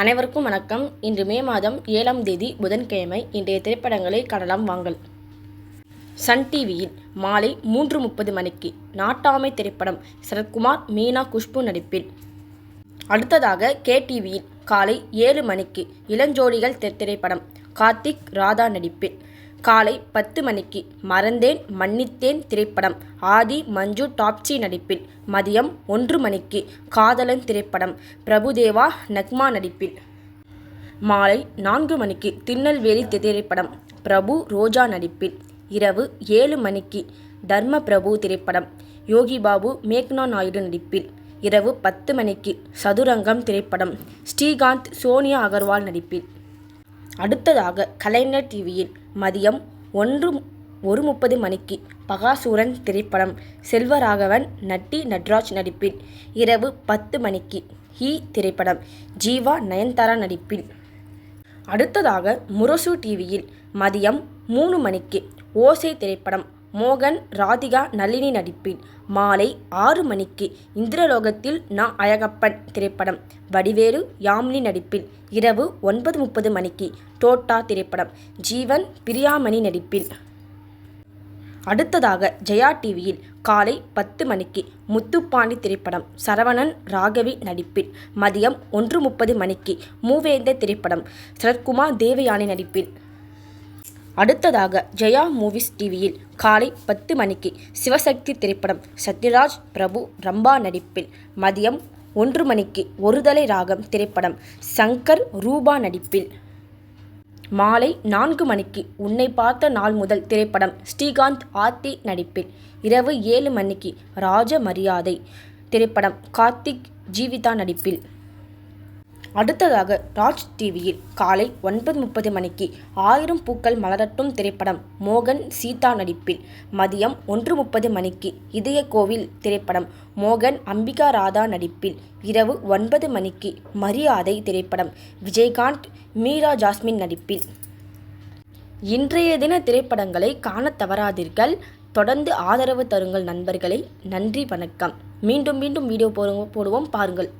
அனைவருக்கும் வணக்கம். இன்று மே மாதம் ஏழாம் தேதி புதன்கிழமை. இன்றைய திரைப்படங்களை காணலாம் வாங்கல் சன் டிவியில் மாலை மூன்று முப்பது மணிக்கு நாட்டாமை திரைப்படம் சரத்குமார் மீனா குஷ்பு நடிப்பில். அடுத்ததாக கே டிவியில் காலை ஏழு மணிக்கு இளஞ்சோடிகள் திரைப்படம் கார்த்திக் ராதா நடிப்பில். காலை பத்து மணிக்கு மறந்தேன் மன்னித்தேன் திரைப்படம். ஆதி மஞ்சு டாப்சி நடிப்பில். மதியம் ஒன்று மணிக்கு காதலன் திரைப்படம். பிரபுதேவா நக்மா நடிப்பில். மாலை நான்கு மணிக்கு திருநெல்வேலி திரைப்படம். பிரபு ரோஜா நடிப்பில். இரவு ஏழு மணிக்கு தர்ம பிரபு திரைப்படம். யோகி பாபு மேக்னா நாயுடு நடிப்பில். இரவு பத்து மணிக்கு சதுரங்கம் திரைப்படம். ஸ்ரீகாந்த் சோனியா அகர்வால் நடிப்பில். அடுத்ததாக கலைஞர் டிவியில் மதியம் ஒன்று ஒரு முப்பது மணிக்கு பகாசூரன் திரைப்படம் செல்வராகவன் நட்டி நட்ராஜ் நடிப்பில். இரவு பத்து மணிக்கு ஹி திரைப்படம் ஜீவா நயன்தாரா நடிப்பில். அடுத்ததாக முரசு டிவியில் மதியம் மூணு மணிக்கு ஓசை திரைப்படம் மோகன் ராதிகா நளினி நடிப்பில். மாலை ஆறு மணிக்கு இந்திரலோகத்தில் நா. அழகப்பன் திரைப்படம். வடிவேலு யாமினி நடிப்பில். இரவு ஒன்பது முப்பது மணிக்கு டோட்டா திரைப்படம். ஜீவன் பிரியாமணி நடிப்பில். அடுத்ததாக ஜெயா டிவியில் காலை பத்து மணிக்கு முத்துப்பாண்டி திரைப்படம். சரவணன் ராகவி நடிப்பில். மதியம் ஒன்று முப்பது மணிக்கு மூவேந்த திரைப்படம். சரத்குமார் தேவயானி நடிப்பில். அடுத்ததாக ஜெயா மூவிஸ் டிவியில் காலை பத்து மணிக்கு சிவசக்தி திரைப்படம் சத்யராஜ் பிரபு ரம்பா நடிப்பில் மதியம் ஒன்று மணிக்கு ஒருதலை ராகம் திரைப்படம் சங்கர் ரூபா நடிப்பில். மாலை நான்கு மணிக்கு உன்னை பார்த்த நாள் முதல் திரைப்படம் ஸ்ரீகாந்த் ஆர்த்தி நடிப்பில் இரவு ஏழு மணிக்கு ராஜ மரியாதை திரைப்படம் கார்த்திக் ஜீவிதா நடிப்பில். அடுத்ததாக ராஜ் டிவியில் காலை ஒன்பது முப்பது மணிக்கு ஆயிரம் பூக்கள் மலரட்டும் திரைப்படம் மோகன் சீதா நடிப்பில். மதியம் ஒன்று முப்பது மணிக்கு இதய கோவில் திரைப்படம் மோகன் அம்பிகா ராதா நடிப்பில். இரவு ஒன்பது மணிக்கு மரியாதை திரைப்படம் விஜயகாந்த் மீரா ஜாஸ்மின் நடிப்பில். இன்றைய தின திரைப்படங்களை காணத் தவறாதீர்கள். தொடர்ந்து ஆதரவு தருங்கள் நண்பர்களை. நன்றி வணக்கம். மீண்டும் மீண்டும் வீடியோ போடுவோம் போடுவோம். பாருங்கள்.